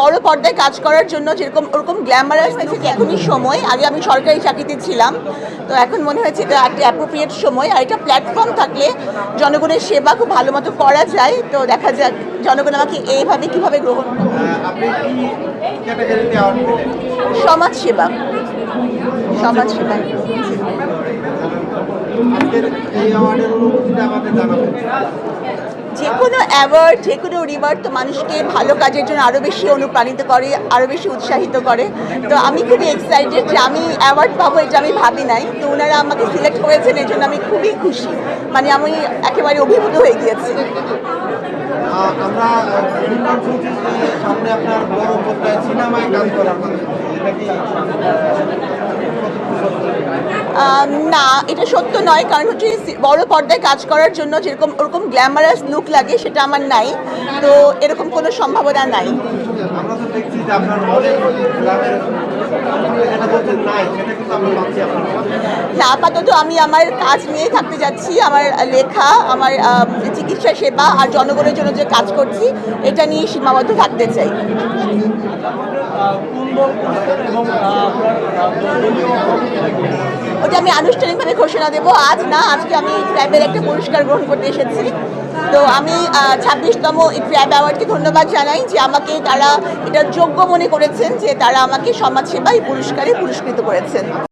বড় পর্দায় কাজ করার জন্য যেরকম ওরকম গ্ল্যামারাস হয়েছে যে এখনই সময়। আগে আমি সরকারি চাকরিতে ছিলাম তো এখন মনে হয়েছে এটা একটা অ্যাপ্রোপ্রিয়েট সময়। আর এটা প্ল্যাটফর্ম থাকলে জনগণের সেবা খুব ভালো মতো করা যায়। তো দেখা যাক জনগণ আমাকে এইভাবে কীভাবে গ্রহণ পেলেন সমাজ সেবা। সমাজ সেবা। যে কোনো অ্যাওয়ার্ড যে কোনো রিওয়ার্ড তো মানুষকে ভালো কাজের জন্য আরও বেশি অনুপ্রাণিত করে আরও বেশি উৎসাহিত করে। তো আমি খুবই এক্সাইটেড যে আমি অ্যাওয়ার্ড পাবো এটা আমি ভাবি নাই। তো ওনারা আমাকে সিলেক্ট করেছেন এর জন্য আমি খুবই খুশি। মানে আমি একেবারে অভিভূত হয়ে গিয়েছি। সিনেমায় কাজ করার না এটা সত্য নয়। কারণ হচ্ছে বড় পর্দায় কাজ করার জন্য যেরকম ওরকম গ্ল্যামারাস লুক লাগে সেটা আমার নাই। তো এরকম কোনো সম্ভাবনা নাই। আমরা তো দেখছি যে আপনার অনেক গ্রামের যেটা বলছেন নাই সেটা কিন্তু আমরা পাচ্ছি আপনার কাছে। না আপাতত আমি আমার কাজ নিয়ে থাকতে যাচ্ছি আমার লেখা আমার চিকিৎসা সেবা আর জনগণের জন্য যে কাজ করছি এটা নিয়ে সীমাবদ্ধ থাকতে চাই। ওটা আমি আনুষ্ঠানিকভাবে ঘোষণা দেব, আজ না, আজকে আমি ট্র্যাবের একটা পুরস্কার গ্রহণ করতে এসেছি। তো আমি ছাব্বিশতম ট্র্যাব অ্যাওয়ার্ডকে ধন্যবাদ জানাই যে আমাকে তারা এটা যোগ্য মনে করেছেন যে তারা আমাকে সমাজসেবা এই পুরস্কারে পুরস্কৃত করেছেন।